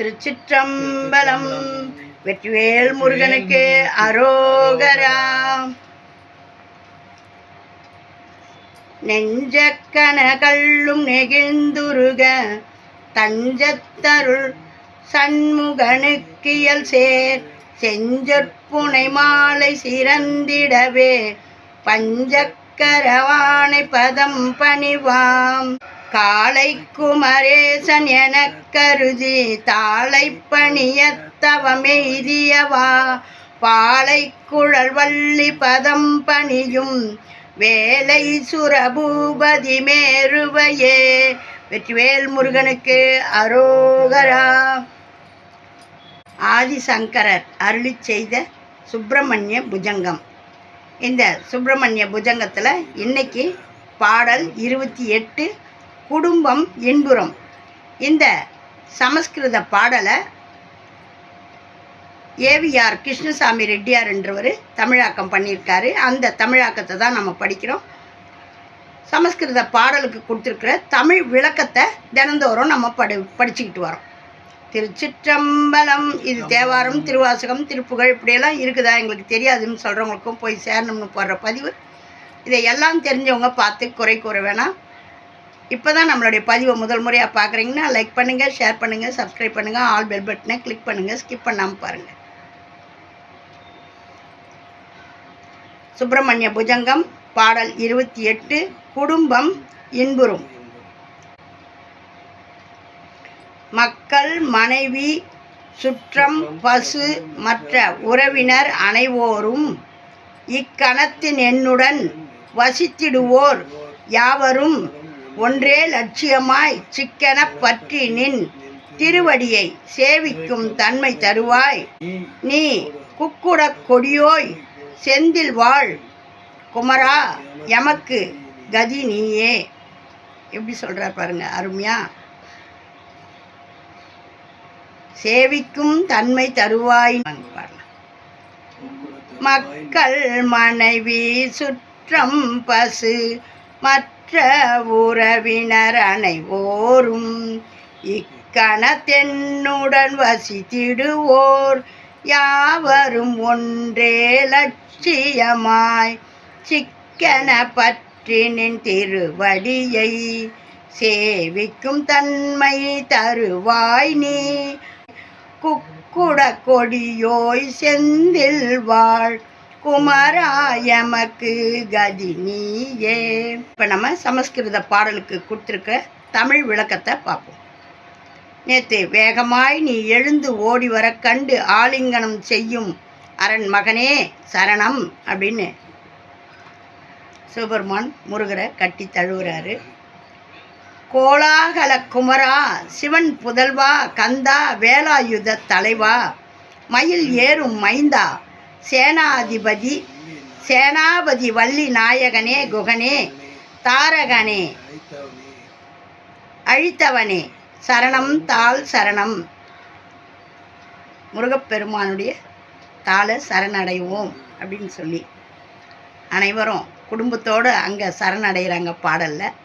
திருச்சிற்றம்பலம். வெற்றிவேல் முருகனுக்கு அரோகரா. நெஞ்சக்கணகளும் நெகிழ்ந்துருக. தஞ்சத்தருள் சண்முகனுக்கியல் சேர். செஞ்சற்புனை மாலை சிறந்திடவே. பஞ்சக்கரவானை பதம் பணிவாம். காலை குமரேசன் எனக் கருதி தாளை பணியத்தவமெய்தியவா பாலை குழல் வள்ளி பதம் பணியும் வேலை சுரபூபதி மேருவையே. வெற்றிவேல் முருகனுக்கு அரோகரா. ஆதிசங்கரர் அருளி செய்த சுப்பிரமணிய புஜங்கம். இந்த சுப்பிரமணிய புஜங்கத்தில் இன்னைக்கு பாடல் இருபத்தி எட்டு குடும்பம் இன்புறம் இந்த சமஸ்கிருத பாடலை ஏவிஆர் கிருஷ்ணசாமி ரெட்டியார் என்றவர் தமிழாக்கம் பண்ணியிருக்காரு. அந்த தமிழாக்கத்தை தான் நம்ம படிக்கிறோம். சமஸ்கிருத பாடலுக்கு கொடுத்துருக்குற தமிழ் விளக்கத்தை தினந்தோறும் நம்ம படி படிச்சுக்கிட்டு வரோம். திருச்சிற்றம்பலம் இது தேவாரம் திருவாசகம் திருப்புகழ் இப்படியெல்லாம் இருக்குதா எங்களுக்கு தெரியாதுன்னு சொல்கிறவங்களுக்கும் போய் சேரணும்னு போடுற பதிவு. இதை எல்லாம் தெரிஞ்சவங்க பார்த்து குறை கூற வேணாம். இப்போ தான் நம்மளுடைய பதிவை முதல் முறையாக பார்க்குறீங்கன்னா லைக் பண்ணுங்கள் ஷேர் பண்ணுங்கள் சப்ஸ்கிரைப் பண்ணுங்கள் ஆல் பெல் பட்டனை கிளிக் பண்ணுங்கள் ஸ்கிப் பண்ணாமல் பாருங்கள் சுப்பிரமணிய புஜங்கம் பாடல் இருபத்தி எட்டு குடும்பம் இன்புறும். மக்கள் மனைவி சுற்றம் பசு மற்ற உறவினர் அனைவோரும் இக்கணத்தின் என்னுடன் வசித்திடுவோர் யாவரும் ஒன்றே லட்சியமாய் சிக்கெனப் பற்றி நின். திருவடியை சேவிக்கும் தன்மை தருவாய். நீ குக்குடக் கொடியோய் செந்தில் வாழ். குமரா எமக்கு கதி நீயே. எப்படி சொல்கிறார் பாருங்க அருமையா? சேவிக்கும் தன்மை தருவாய். மக்கள் மனைவி சுற்றம் பசு மற்ற உறவினர் அனைவோரும் இக்கணத்தென்னுடன் வசித்திடுவோர். யாவரும் ஒன்றே லட்சியமாய் சிக்கன பற்றினின் திருவடியை சேவிக்கும் தன்மை தருவாய் நீ. குக்குட கொடியோய் செந்தில் வாழ் குமராயமக்கு கதி நீயே. இப்போ நம்ம சமஸ்கிருத பாடலுக்கு கொடுத்துருக்க தமிழ் விளக்கத்தை பார்ப்போம். நேற்று வேகமாய் நீ எழுந்து ஓடி வர கண்டு ஆலிங்கனம் செய்யும் அரண் மகனே சரணம் அப்படின்னு சுபர்மான் முருகரை கட்டி தழுவுறாரு. கோலாகல குமரா சிவன் புதல்வா கந்தா வேலாயுத தலைவா மயில் ஏறும் மைந்தா சேனாதிபதி சேனாபதி வள்ளி நாயகனே குகனே தாரகனே. அழித்தவனே சரணம் தாள் சரணம். முருகப்பெருமானுடைய தாளை சரணடைவோம் அப்படின்னு சொல்லி அனைவரும் குடும்பத்தோடு அங்கே சரணடைகிறாங்க பாடலில்.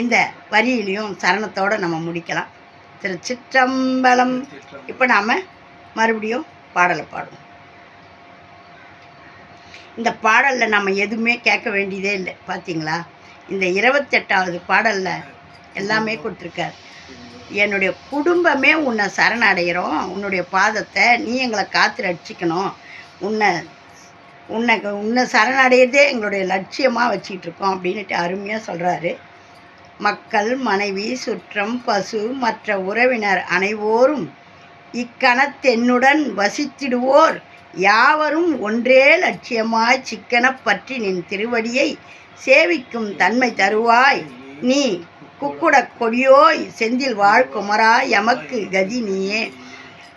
இந்த வரியிலையும் சரணத்தோடு நம்ம முடிக்கலாம். திருச்சிற்றம்பலம். இப்போ நாம் மறுபடியும் பாடலை பாடுவோம் இந்த பாடலில் நம்ம எதுவுமே கேட்க வேண்டியதே இல்லை. பார்த்தீங்களா இந்த இருபத்தெட்டாவது பாடலில் எல்லாமே கொடுத்துருக்கார். என்னுடைய குடும்பமே உன்னை சரணடைகிறோம். உன்னுடைய பாதத்தை நீ எங்களை காத்து ரட்சிக்கணும். உன்னை உன்னை உன்னை சரணடையிறதே எங்களுடைய லட்சியமாக வச்சிட்டு இருக்கோம் அப்படின்ட்டு அருமையாக சொல்கிறாரு மக்கள் மனைவி சுற்றம் பசு மற்ற உறவினர் அனைவோரும் இக்கணத்தென்னுடன் வசித்திடுவோர் யாவரும் ஒன்றே லட்சியமாய் சிக்கனப் பற்றி நின் திருவடியை சேவிக்கும் தன்மை தருவாய். நீ குக்குட கொடியோய் செந்தில் வாழ்குமரா எமக்கு கதி நீயே.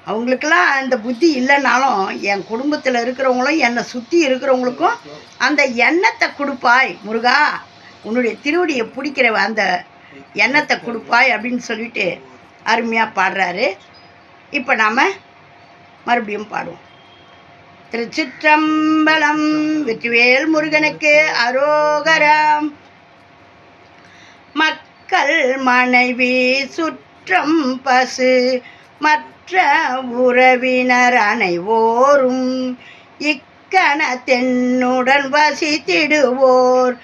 அவங்களுக்கெல்லாம் அந்த புத்தி இல்லைனாலும் என் குடும்பத்தில் இருக்கிறவங்களும் என்னை சுற்றி இருக்கிறவங்களுக்கும் அந்த எண்ணத்தை கொடுப்பாய். முருகா உன்னுடைய திருவடியை பிடிக்கிற அந்த எண்ணத்தை கொடுப்பாய் அப்படின்னு சொல்லிட்டு அருமையாக பாடுறாரு. இப்போ நாம் மறுபடியும் பாடுவோம். திருச்சிற்றம்பலம் வெற்றிவேல் முருகனுக்கு அரோகரம். மக்கள் மனைவி சுற்றம் பசு மற்ற உறவினர் அனைவோரும் இக்கண தென்னுடன் வசித்திடுவோர்.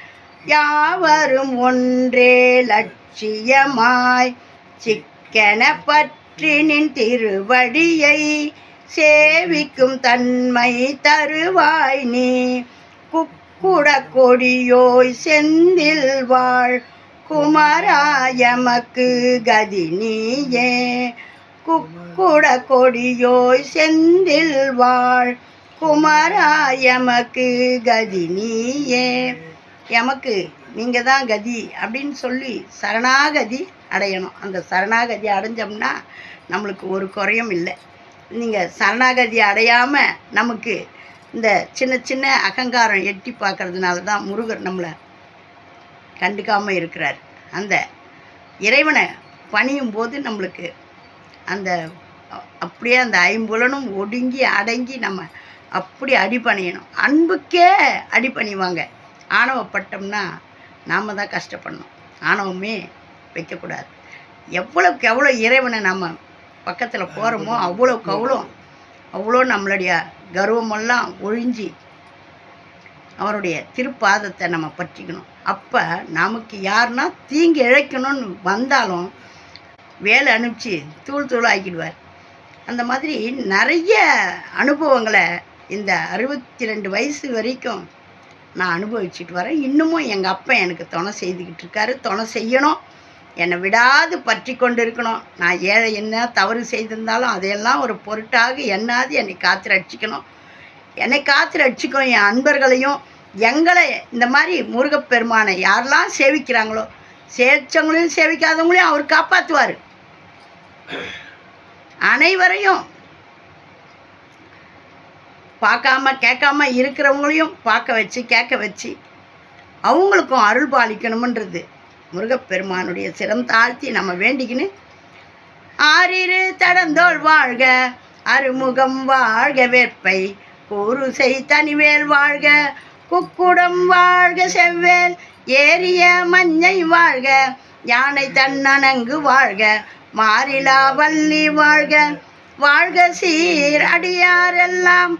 யாவரும் ஒன்றே லட்சியமாய் சிக்கன பற்றி ஆற்றினின் திருவடியை சேவிக்கும் தன்மை தருவாய் நீ. குக்குட கொடியோய் செந்தில் வாழ் குமராயமக்கு கதி நீயே. குக்குட கொடியோய் செந்தில் வாழ் குமராயமக்கு கதி நீயே. எமக்கு நீங்கள் தான் கதி அப்படின்னு சொல்லி சரணாகதி அடையணும். அந்த சரணாகதி அடைஞ்சோம்னா நம்மளுக்கு ஒரு குறையும் இல்லை. நீங்கள் சரணாகதி அடையாமல் நமக்கு இந்த சின்ன சின்ன அகங்காரம் எட்டி பார்க்கறதுனால தான் முருகர் நம்மளை கண்டுக்காமல் இருக்கிறார். அந்த இறைவனை பணியும் போது நம்மளுக்கு அந்த அப்படியே அந்த ஐம்புலனும் ஒடுங்கி அடங்கி நம்ம அப்படி அடிபணியணும். அன்புக்கே அடிபணிவாங்க. ஆணவப்பட்டோம்னா நாம் தான் கஷ்டப்படணும். ஆணவமே வைக்கக்கூடாது. எவ்வளோக்கு எவ்வளோ இறைவனை நம்ம பக்கத்தில் போகிறோமோ அவ்வளோக்கு அவ்வளோ அவ்வளோ நம்மளுடைய கர்வமெல்லாம் ஒழிஞ்சி அவருடைய திருப்பாதத்தை நம்ம பற்றிக்கணும். அப்போ நமக்கு யாருன்னா தீங்கு இழைக்கணும்னு வந்தாலும் வேலை அனுப்பிச்சு தூள் தூள் ஆக்கிடுவார். அந்த மாதிரி நிறைய அனுபவங்களை இந்த அறுபத்தி ரெண்டு வயசு வரைக்கும் நான் அனுபவிச்சுட்டு வரேன். இன்னமும் எங்கள் அப்பா எனக்கு துணை செய்துக்கிட்டு இருக்காரு. துணை செய்யணும். என்னை விடாது பற்றி கொண்டு இருக்கணும் நான் ஏழை என்ன தவறு செய்திருந்தாலும் அதையெல்லாம் ஒரு பொருட்டாக என்னாது என்னை காத்து ரட்சிக்கணும். என்னை காத்து ரட்சிக்கும் என் அன்பர்களையும் எங்களை இந்த மாதிரி முருகப்பெருமானை யாரெல்லாம் சேவிக்கிறாங்களோ சேவிச்சவங்களையும் சேவிக்காதவங்களையும் அவர் காப்பாற்றுவார் அனைவரையும் பார்க்காம கேட்காம இருக்கிறவங்களையும் பார்க்க வச்சு கேட்க வச்சு அவங்களுக்கும் அருள் பாலிக்கணுமன்றது. முருகப்பெருமானுடைய சிரம் தாழ்த்தி நம்ம வேண்டிக்கின்னு ஆறிரு தடந்தோள் வாழ்க அருமுகம் வாழ்க வேற்பை கூறுசை தனிவேல் வாழ்க குக்குடம் வாழ்க செவ்வேல் ஏரிய மஞ்சை வாழ்க யானை தன்னணங்கு வாழ்க மாறிலா வள்ளி வாழ்க வாழ்க சீர் அடியாரெல்லாம்